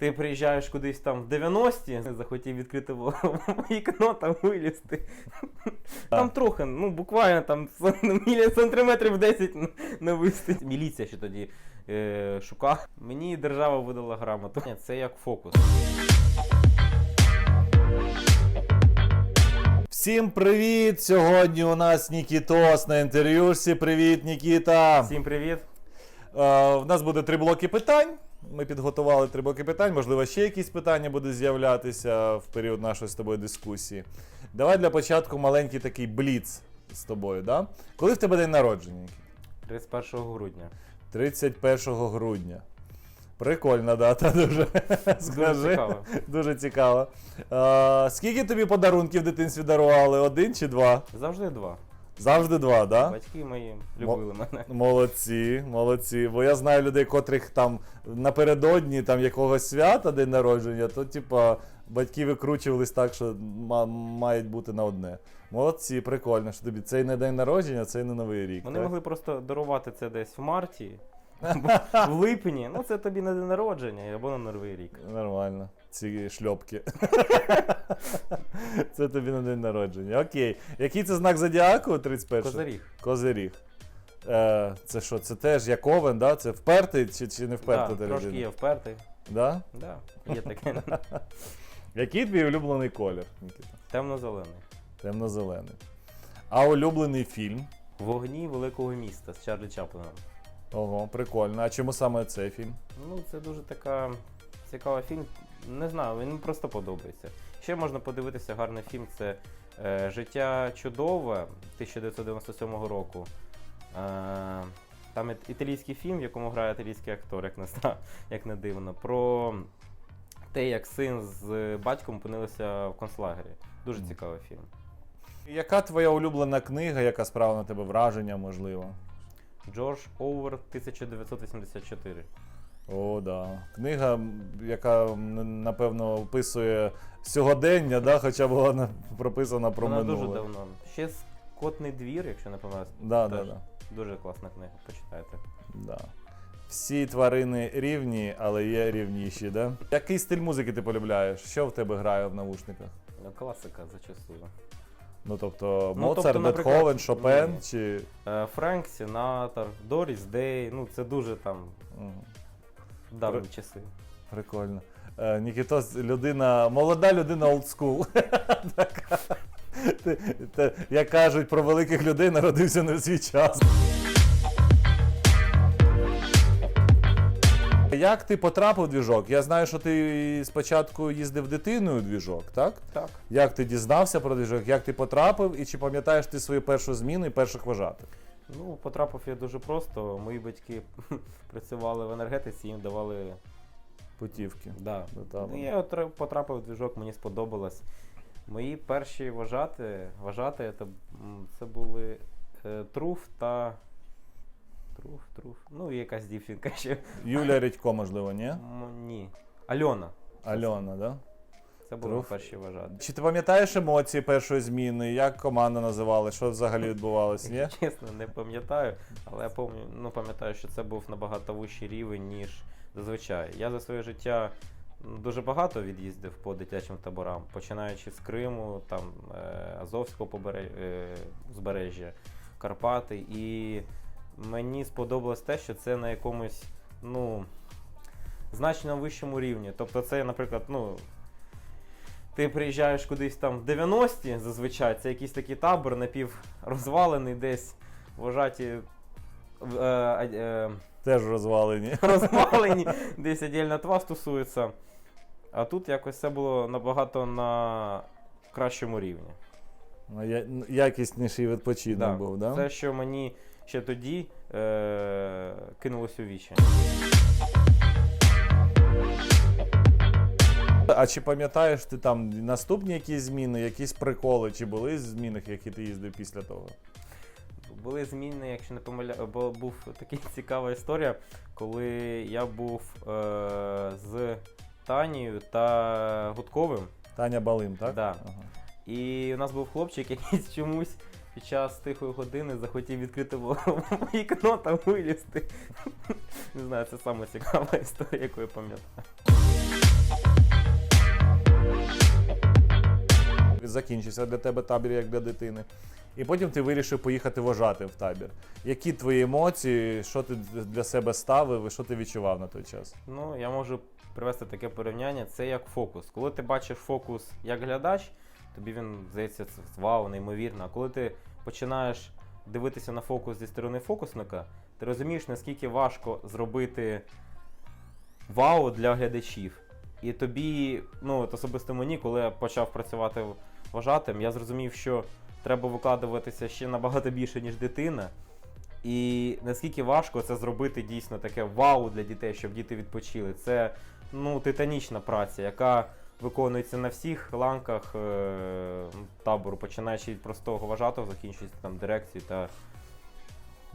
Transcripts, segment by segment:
Ти приїжджаєш кудись там в 90-ті, захотів відкрити вікно там вилізти. Там трохи, ну буквально там сантиметрів 10 н- не вистить. Міліція ще тоді е, шукала. Мені держава видала грамоту. Ні, Це як фокус. Всім привіт! Сьогодні у нас Нікітос на інтерв'юшці. Привіт, Нікіта! Всім привіт. Е, в нас буде три блоки питань. Ми підготували три блоки питань. Можливо, ще якісь питання будуть з'являтися в період нашої з тобою дискусії. Давай для початку маленький такий бліц з тобою. Да? Коли в тебе день народження? 31 грудня. 31 грудня. Прикольна дата, дуже. Скажи. цікаво. Дуже цікаво. Е, скільки тобі подарунків в дитинстві дарували? Один чи два? Завжди два. Завжди два, да? Батьки мої любили мене. Молодці, молодці. Бо я знаю людей, котрих там напередодні там якогось свята день народження, то типа батьки викручувались так, що ма- мають бути на одне. Молодці, прикольно, що тобі цей не день народження, цей не новий рік. Вони так? могли просто дарувати це десь в марті, в липні. Ну це тобі на день народження або на новий рік. Нормально. Ці шльопки. це тобі на день народження. Окей. Який це знак зодіаку 31? Козиріг. Козиріг. Е, це що, це теж як овен, да? Це впертий чи, чи не впертий? Да, трошки є впертий. Да? Да, є таке. Який твій улюблений колір, Нікіта? Темно-зелений. Темно-зелений. А улюблений фільм? Вогні великого міста з Чарлі Чаплином. Ого, прикольно. А чому саме цей фільм? Ну, це дуже така цікава фільм. Не знаю, він просто подобається. Ще можна подивитися гарний фільм. Це е, Життя чудове 1997 року. Е, там італійський фільм, в якому грає італійський актор, як не, як не дивно, про те, як син з батьком опинилися в концлагері. Дуже цікавий фільм. Яка твоя улюблена книга, яка справила на тебе враження, можливо? Джордж Оуер 1984. О, да. Книга, яка напевно описує сьогодення, да? хоча була прописана про Вона минуле. дуже давно. Ще Скотний двір, якщо не помиляюсь. Да, да, да. Дуже класна книга, почитайте. Да. Всі тварини рівні, але є рівніші, да? Який стиль музики ти полюбляєш? Що в тебе грає в навушниках? Ну, Класика зачастую. Ну, тобто, Ну, Моцарт, тобто, Бетховен, Шопен ні. чи. Е, Френк Сінатор, Доріс Дей, ну це дуже там Мгм. Давні часи. Прикольно. Е, Нікітос, людина, молода людина олдскул. Така. Ти- те, Як кажуть про великих людей, народився не в свій час. Як ти потрапив в двіжок? Я знаю, що ти спочатку їздив дитиною у двіжок, так? Так. Як ти дізнався про двіжок, як ти потрапив, і чи пам'ятаєш ти свою першу зміну і перших вважати? Ну, потрапив я дуже просто. Мої батьки працювали в енергетиці, їм давали. Путівки. Да. Ну, я отра- потрапив в двіжок, мені сподобалось. Мої перші вважати, вважати це, м, це були е, Труф та. Труф, Труф. Ну, і якась дівчинка ще. Юлія Редько, можливо, ні? М, Ні. Альона. Альона, да? Це були Труф. перші вважати. Чи ти пам'ятаєш емоції першої зміни? Як команда називалась? Що взагалі відбувалось? Ні? Чесно, не пам'ятаю, але я пам'ятаю, ну, пам'ятаю, що це був набагато вищий рівень, ніж зазвичай. Я за своє життя дуже багато від'їздив по дитячим таборам, починаючи з Криму, там е, Азовського побере- е, Карпати. І мені сподобалось те, що це на якомусь, ну, значно вищому рівні. Тобто, це, наприклад, ну. Ти приїжджаєш кудись там в 90-ті, зазвичай, це якийсь такий табор напіврозвалений десь вважаті в- е, е, Теж розвалені. розвалені, десь віддільно від вас стосується. А тут якось це було набагато на кращому рівні. Ну, я- Якісніший відпочинок Да. був, да? Це, що мені ще тоді е, кинулось у вічі. А чи пам'ятаєш ти там наступні якісь зміни, якісь приколи, чи були зміни, які ти їздив після того? Були зміни, якщо не помиляю, бо був така цікава історія, коли я був е, з Танією та Гудковим. Таня Балим, так? Да. Ага. І у нас був хлопчик, який чомусь під час тихої години захотів відкрити вікно та вилізти. Не знаю, це саме цікава історія, яку я пам'ятаю. Закінчився для тебе табір як для дитини. І потім ти вирішив поїхати вважати в табір. Які твої емоції, що ти для себе ставив і що ти відчував на той час? Ну, я можу привести таке порівняння. Це як фокус. Коли ти бачиш фокус як глядач, тобі він здається це вау, неймовірно. А коли ти починаєш дивитися на фокус зі сторони фокусника, ти розумієш, наскільки важко зробити вау для глядачів. І тобі, ну от особисто мені, коли я почав працювати вважатим, я зрозумів, що треба викладуватися ще набагато більше, ніж дитина. І наскільки важко це зробити дійсно таке вау для дітей, щоб діти відпочили. Це ну, титанічна праця, яка виконується на всіх ланках е- табору, починаючи від простого вважатого, закінчуючи там дирекцією та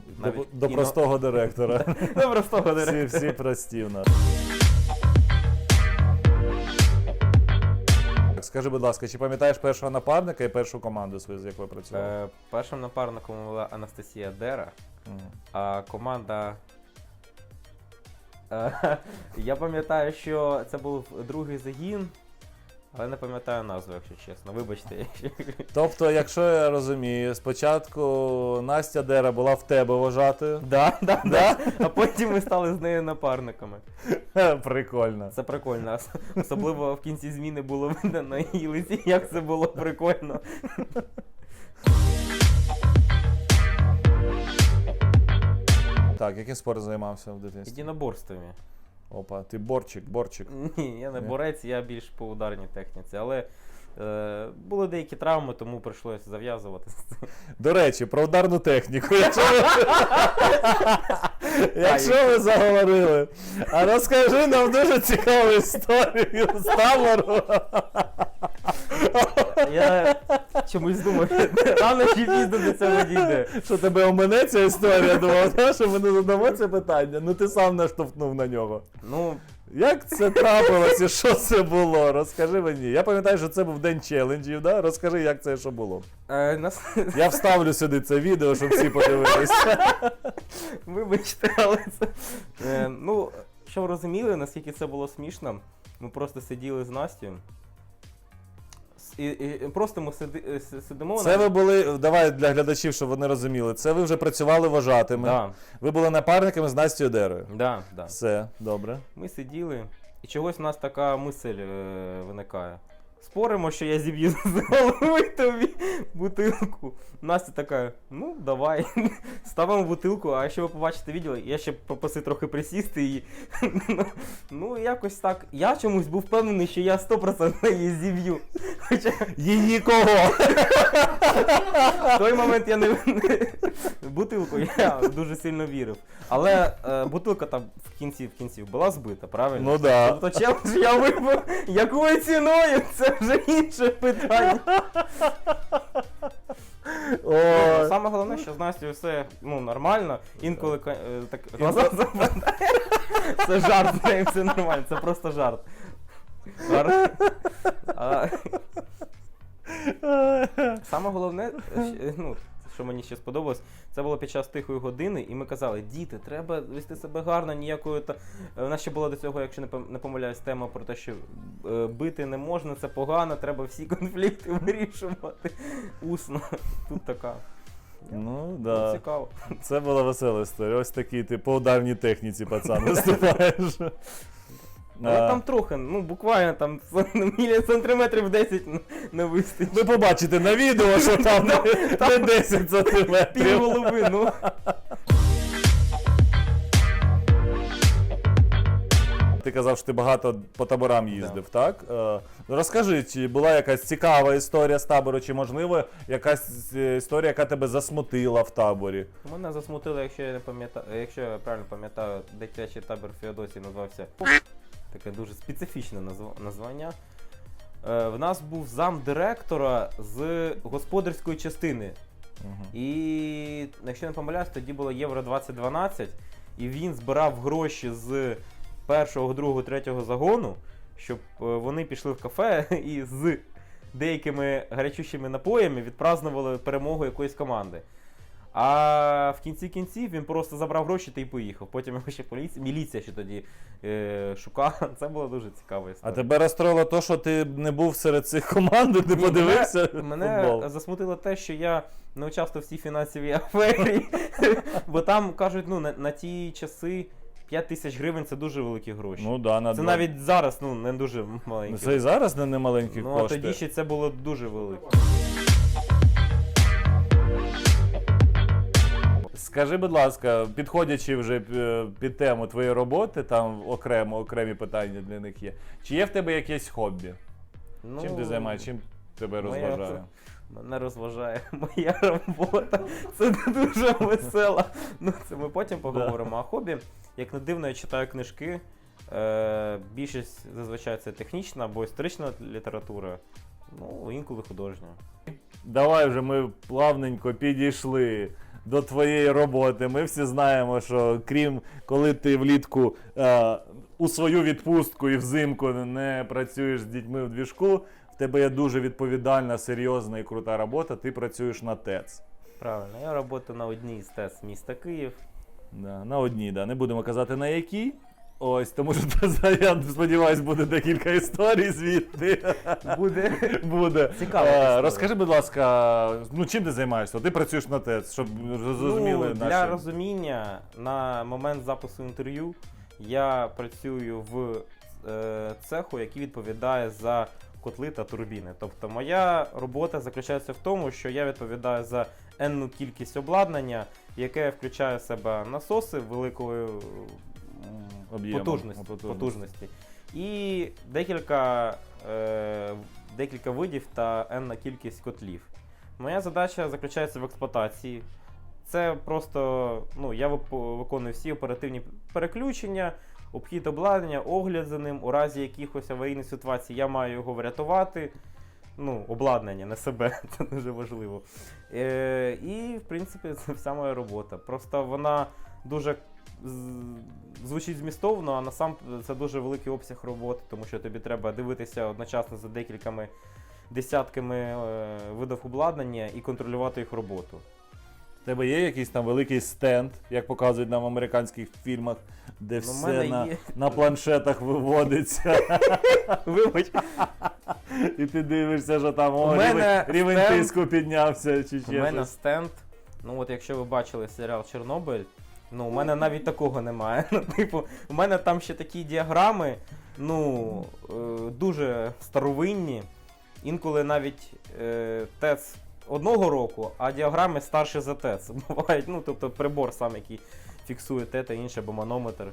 До, Навіть до кіно- простого директора. ну, простого всі, директора. всі прості в нас. Скажи, будь ласка, чи пам'ятаєш першого напарника і першу команду свою, з якою працював? Е, першим напарником була Анастасія Дера, а команда. Е, я пам'ятаю, що це був другий загін, але не пам'ятаю назву, якщо чесно. Вибачте. Тобто, якщо я розумію, спочатку Настя Дера була в тебе вважатою. Да, да, да. А потім ми стали з нею напарниками. Прикольно. Це прикольно. Особливо в кінці зміни було видно на її лиці, як це було прикольно. Так, яким спортом займався в дитинстві? Єдиноборствами. Опа, ти борчик, борчик. Ні, я не Ні? борець, я більш по ударній техніці. Але е, були деякі травми, тому прийшлося зав'язувати. До речі, про ударну техніку. Якщо ви, якщо ви заговорили, а розкажи нам дуже цікаву історію з табору. Я чомусь думав, рано чи пізно до цього дійде. Що тебе омене ця історія? Думав, «Та, що ми не задамо це питання. Ну ти сам наштовхнув на нього. Ну, Як це трапилося? Що це було? Розкажи мені. Я пам'ятаю, що це був день челенджів, да? Розкажи, як це що було. е, нас... Я вставлю сюди це відео, щоб всі подивилися. Вибачте, але це. Е, ну, щоб ви розуміли, наскільки це було смішно, ми просто сиділи з Настю. І, і просто ми сиди, е, сидимо. Це ви були, давай для глядачів, щоб вони розуміли. Це ви вже працювали вважатими. Да, Ви були напарниками з Настю Дерою. да, да. Все, добре. Ми сиділи, і чогось у нас така мисль е, виникає. Споримо, що я зіб'ю з голови тобі бутилку. Настя така, ну давай. Ставимо бутилку, а якщо ви побачите відео, я ще попросив трохи присісти ну, ну, якось так. Я чомусь був впевнений, що я 100% її зіб'ю. Хоча Її кого? в той момент я не бутилку я дуже сильно вірив. Але е, бутилка там в кінці в кінці була збита, правильно? Ну да. Тобто челендж я вибив, якою ціною, це вже інше питання. О, Саме головне, що з Настю все ну, нормально. Інколи е, так глаза западає. Це жарт, з нею все нормально, це просто жарт. Жарт. А, Саме головне, е, ну, що мені ще сподобалось, це було під час тихої години, і ми казали, діти, треба вести себе гарно, ніякої та. У нас ще була до цього, якщо не помиляюсь, тема про те, що е, бити не можна, це погано, треба всі конфлікти вирішувати усно. Тут така. Ну, Ну, да. Цікаво. Це була весела історія. Ось такий ти по ударній техніці, пацан, виступаєш. Але А, там трохи, ну буквально там мілі сантиметрів 10 не- не вистачить. Ви побачите на відео, що там не, не 10 Пів сантиметрів. голови, ну. Ти казав, що ти багато по таборам їздив, так? Е, розкажи, чи була якась цікава історія з табору, чи можливо якась е, історія, яка тебе засмутила в таборі? Мене засмутило, якщо я не пам'ятаю, якщо я правильно пам'ятаю, дитячий табір в Феодосії називався таке дуже специфічне названня. Е, в нас був зам директора з господарської частини. Мгм. І якщо не помиляюсь, тоді було Євро 2012, і він збирав гроші з першого, другого, третього загону, щоб е, вони пішли в кафе і з деякими гарячущими напоями відпразнували перемогу якоїсь команди. А в кінці кінців він просто забрав гроші та й поїхав. Потім його ще поліція, міліція ще тоді е, шукала. Це була дуже цікава А тебе розстроїло те, що ти не був серед цих команд, Ні, подивився Мене, мене засмутило те, що я не участвував в цій фінансовій афері. Бо там кажуть, ну на, на ті часи 5 тисяч гривень це дуже великі гроші. Ну да, на це два- навіть зараз ну, не дуже Ну, маленькі. Це і зараз не, не маленькі Ну, а тоді ще це було дуже велике. Скажи, будь ласка, підходячи вже е, під тему твоєї роботи, там окремо окремі питання для них є. Чи є в тебе якесь хобі? Ну, чим ти займаєшся? Чим тебе моя розважає? Мене розважає моя робота. Це не дуже весела. Ну, це ми потім поговоримо. А хобі, як не дивно, я читаю книжки. Е, більшість зазвичай це технічна або історична література. Ну, інколи художня. Давай вже ми плавненько підійшли до твоєї роботи. Ми всі знаємо, що крім коли ти влітку е, у свою відпустку і взимку не працюєш з дітьми в двіжку, в тебе є дуже відповідальна, серйозна і крута робота. Ти працюєш на ТЕЦ. Правильно, я працюю на одній з ТЕЦ міста Київ. Да, на одній, да. Не будемо казати на якій. Ось, тому що я сподіваюся, буде декілька історій звідти. Буде. Буде. Цікава Е. Розкажи, будь ласка, ну чим ти займаєшся? Ти працюєш на ТЕЦ, щоб зрозуміли ну, наші. Для розуміння, на момент запису інтерв'ю я працюю в е, цеху, який відповідає за котли та турбіни. Тобто моя робота заключається в тому, що я відповідаю за енну кількість обладнання, яке включає в себе насоси великої Об'єму, потужності, потужності. потужності. І декілька, е, декілька видів та енна кількість котлів. Моя задача заключається в експлуатації. Це просто ну, я виконую всі оперативні переключення, обхід обладнання, огляд за ним. У разі якихось аварійних ситуацій я маю його врятувати. Ну, обладнання, не себе, це дуже важливо. Е, і, в принципі, це вся моя робота. Просто вона дуже звучить змістовно, а насам це дуже великий обсяг роботи, тому що тобі треба дивитися одночасно за декількома десятками е, видів обладнання і контролювати їх роботу. В тебе є якийсь там великий стенд, як показують нам в американських фільмах, де Ну, все на, є- на планшетах виводиться, Вибач, і ти дивишся, що там о, мене рівень, рівень стенд- тиску піднявся чи у мене стенд. Ну от якщо ви бачили серіал Чорнобиль, ну у мене навіть такого немає. Ну, типу, у мене там ще такі діаграми, ну е, дуже старовинні. Інколи навіть е, ТЕЦ одного року, а діаграми старші за ТЕЦ. Бувають, ну тобто прибор сам, який фіксує те та інше, або манометр.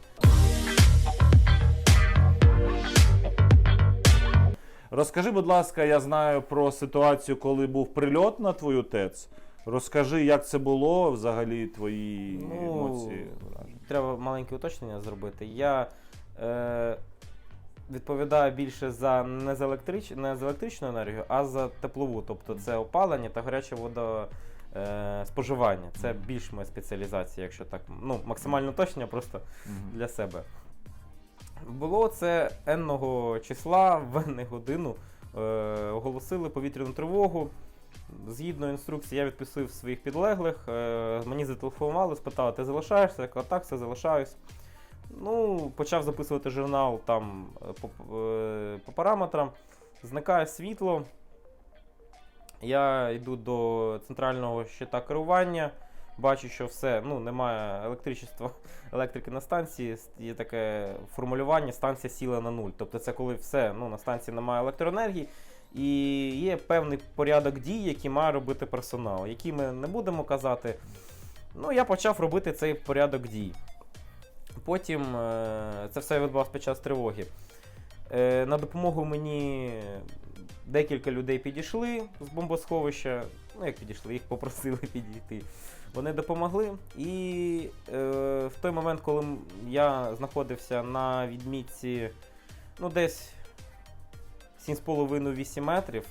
Розкажи, будь ласка, я знаю про ситуацію, коли був прильот на твою ТЕЦ. Розкажи, як це було, взагалі твої Ну, емоції. враження. Треба маленьке уточнення зробити. Я е, відповідаю більше за не за, електрич, не за електричну енергію, а за теплову. Тобто це опалення та гаряче водо. Е, споживання. Це більш моя спеціалізація, якщо так. Ну, максимально точно, просто Мгм. для себе. Було це енного числа в енну годину. Е, оголосили повітряну тривогу. Згідно інструкції, я відпустив своїх підлеглих. Е, мені зателефонували, спитали, ти залишаєшся? Я кажу, так, все залишаюсь. Ну, почав записувати журнал там е, по, е, по параметрам. Зникає світло. Я йду до центрального щита керування. Бачу, що все, ну, немає електричества, електрики на станції. Є таке формулювання, станція сіла на нуль. Тобто це коли все, ну, на станції немає електроенергії. І є певний порядок дій, які має робити персонал, які ми не будемо казати. Ну, я почав робити цей порядок дій. Потім е, це все відбувалося під час тривоги. Е, на допомогу мені декілька людей підійшли з бомбосховища. Ну, як підійшли, їх попросили підійти. Вони допомогли. І е, в той момент, коли я знаходився на відмітці, ну, десь 7,5-8 метрів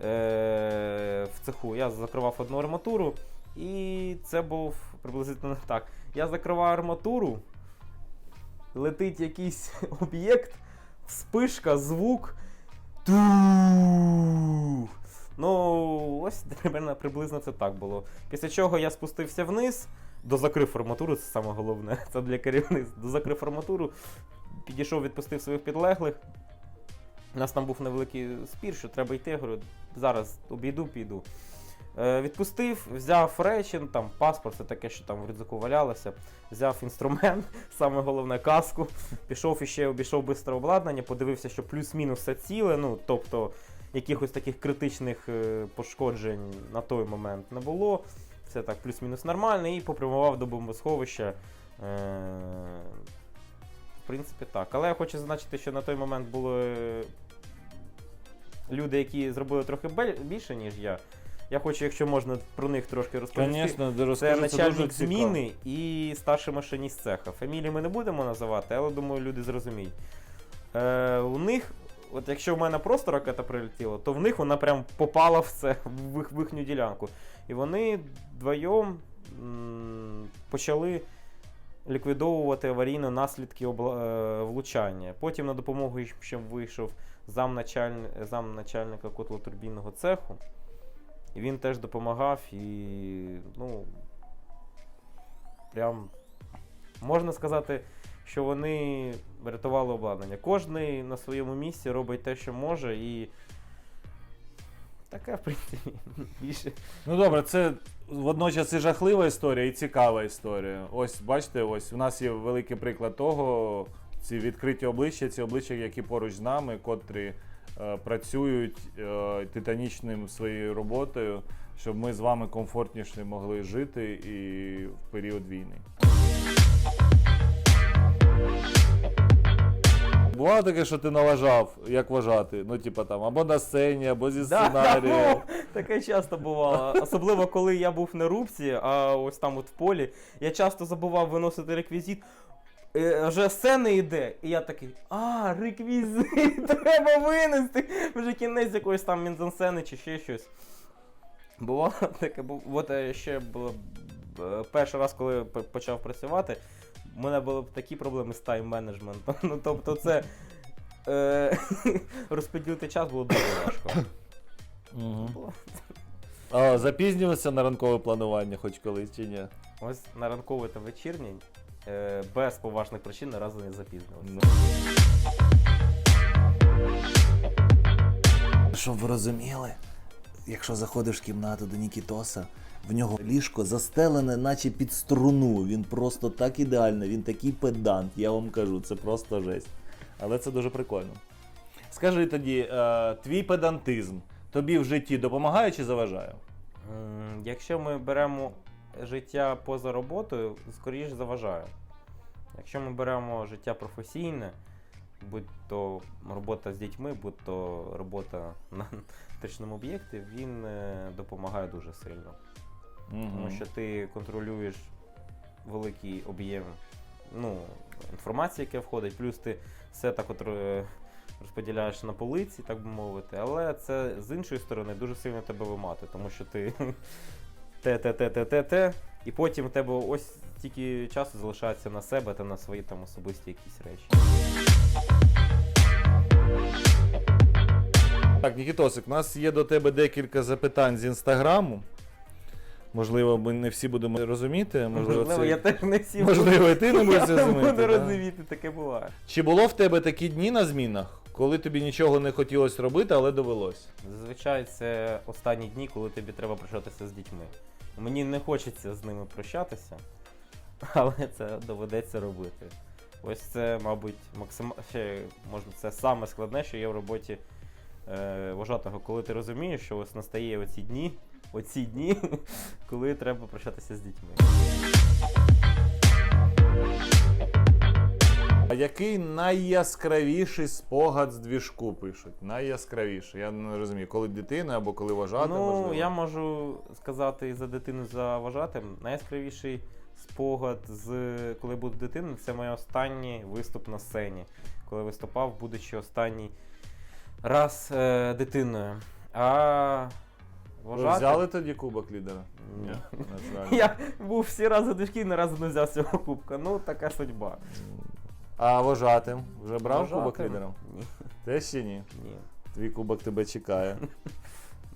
е, в цеху, я закривав одну арматуру. І це був приблизно так. Я закриваю арматуру, летить якийсь об'єкт, вспишка, звук. Тух! Ну, ось приблизно це так було. Після чого я спустився вниз, дозакрив форматуру, це саме головне, це для керівництва. Дозакрив форматуру, підійшов, відпустив своїх підлеглих. У нас там був невеликий спір, що треба йти. Я говорю, зараз обійду, піду. Е, відпустив, взяв речі, ну, там паспорт, це таке, що там в рюкзаку валялося. Взяв інструмент, саме головне каску. Пішов іще обійшов бистре обладнання, подивився, що плюс-мінус все ціле. Ну, тобто якихось таких критичних е, пошкоджень на той момент не було. Все так, плюс-мінус нормально, і попрямував до бомбосховища. Е, принципі, так. Але я хочу зазначити, що на той момент були люди, які зробили трохи більше, ніж я. Я хочу, якщо можна, про них трошки розповісти. Звісно, Це начальник зміни і старший машиніст цеха. Фамілії ми не будемо називати, але думаю, люди зрозуміють. Е, у них, от якщо в мене просто ракета прилетіла, то в них вона прям попала в це, в, їхню ділянку. І вони вдвоєм почали ліквідовувати аварійно наслідки обла- е, влучання. Потім на допомогу ще вийшов замначаль- замначальника котлотурбінного цеху. І він теж допомагав і, ну, прям можна сказати, що вони врятували обладнання. Кожний на своєму місці робить те, що може, і таке, в принципі, більше. Ну добре, це водночас і жахлива історія, і цікава історія. Ось бачите, ось у нас є великий приклад того, ці відкриті обличчя, ці обличчя, які поруч з нами, котрі е, працюють е, титанічним своєю роботою, щоб ми з вами комфортніше могли жити і в період війни. Бувало таке, що ти налажав, як вважати? Ну, типа там, або на сцені, або зі сценарію. ну, таке часто бувало. Особливо, коли я був на рубці, а ось там от в полі, я часто забував виносити реквізит. Е, Вже сцена йде, і я такий, а, реквізит, треба винести. Вже кінець якоїсь там мінзансцени чи ще щось. Бувало таке, бу- от е, ще було е, перший раз, коли п- почав працювати, у мене були б такі проблеми з тайм-менеджментом. Ну тобто це е, розподілити час було дуже важко. Мгм. А запізнювався на ранкове планування хоч колись чи ні? Ось на ранковий та вечірній е, без поважних причин ні разу не запізнилися. Ну. Щоб ви розуміли, якщо заходиш в кімнату до Нікітоса, в нього ліжко застелене, наче під струну. Він просто так ідеально, він такий педант, я вам кажу, це просто жесть. Але це дуже прикольно. Скажи тоді, е, твій педантизм тобі в житті допомагає чи заважає? Якщо ми беремо життя поза роботою, скоріш заважає. Якщо ми беремо життя професійне, будь то робота з дітьми, будь то робота на точному об'єкті, він е, допомагає дуже сильно. Тому що ти контролюєш великий об'єм ну, інформації, яка входить, плюс ти все так от е, розподіляєш на полиці, так би мовити. Але це з іншої сторони дуже сильно тебе вимати, тому що ти те, те, те, те, те, те, і потім у тебе ось тільки часу залишається на себе та на свої там особисті якісь речі. Так, Нікітосик, у нас є до тебе декілька запитань з інстаграму. Можливо, ми не всі будемо розуміти. Можливо, Можливо, це... я теж не всі Можливо, і ти не будеш я не розуміти. буду да? розуміти, таке буває. Чи було в тебе такі дні на змінах, коли тобі нічого не хотілося робити, але довелось? Зазвичай це останні дні, коли тобі треба прощатися з дітьми. Мені не хочеться з ними прощатися, але це доведеться робити. Ось це, мабуть, максим... ще, можна, це саме складне, що є в роботі е, вожатого, коли ти розумієш, що ось настає оці дні, оці дні, коли треба прощатися з дітьми. А який найяскравіший спогад з двіжку пишуть? Найяскравіший. Я не розумію, коли дитина або коли вважати, ну, можливо. я можу сказати і за дитину за вважатим. Найяскравіший спогад з коли буду дитиною, це мій останній виступ на сцені. Коли виступав, будучи останній раз е, дитиною. А Ви вважати. взяли тоді кубок лідера? Ні. Національний. Я був всі рази дошки, ні разу не взяв цього кубка. Ну, така судьба. А вважатим? Вже брав Вважатим? кубок лідера? Ні. Те ще ні. Ні. Твій кубок тебе чекає.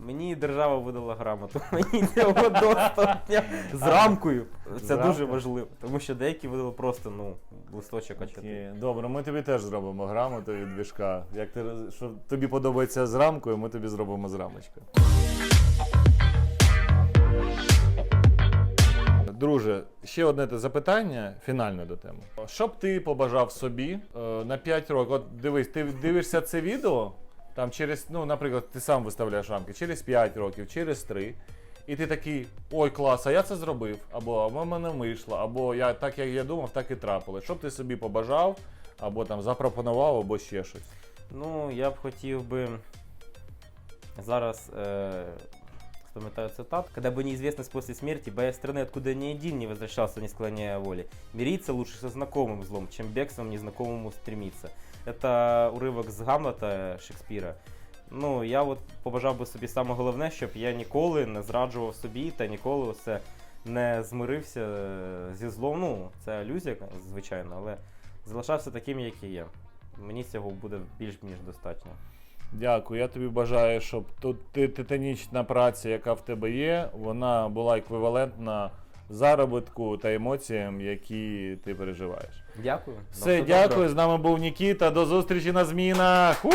Мені держава видала грамоту, мені цього достатньо. З рамкою. Це дуже важливо. Тому що деякі видали просто ну, листочок А4. Окей. Добре, ми тобі теж зробимо грамоту від двіжка. Як ти роз- що тобі подобається з рамкою, ми тобі зробимо з рамочкою. Друже, ще одне те запитання фінальне до теми. Що б ти побажав собі е, на 5 років? От дивись, ти дивишся це відео, там через, ну, наприклад, ти сам виставляєш рамки, через 5 років, через 3. І ти такий, ой, клас, а я це зробив, або в мене вийшло, або я так як я думав, так і трапилось. Що б ти собі побажав, або там запропонував, або ще щось. Ну, я б хотів би зараз э, вспоминаю цитат. Когда бы неизвестность после смерти, боясь страны, откуда ни один не возвращался, не склоняя воли. Мириться лучше со знакомым злом, чем бегством незнакомому стремиться. Это уривок з Гамлета Шекспіра. Ну, я от побажав би собі саме головне, щоб я ніколи не зраджував собі та ніколи оце не змирився е, зі злом. Ну, це алюзія, звичайно, але залишався таким, який є. Мені цього буде більш ніж достатньо. Дякую. Я тобі бажаю, щоб тут ти- титанічна праця, яка в тебе є, вона була еквівалентна заробітку та емоціям, які ти переживаєш. Дякую. Все, Все, добре. дякую. З нами був Нікіта. До зустрічі на змінах. У!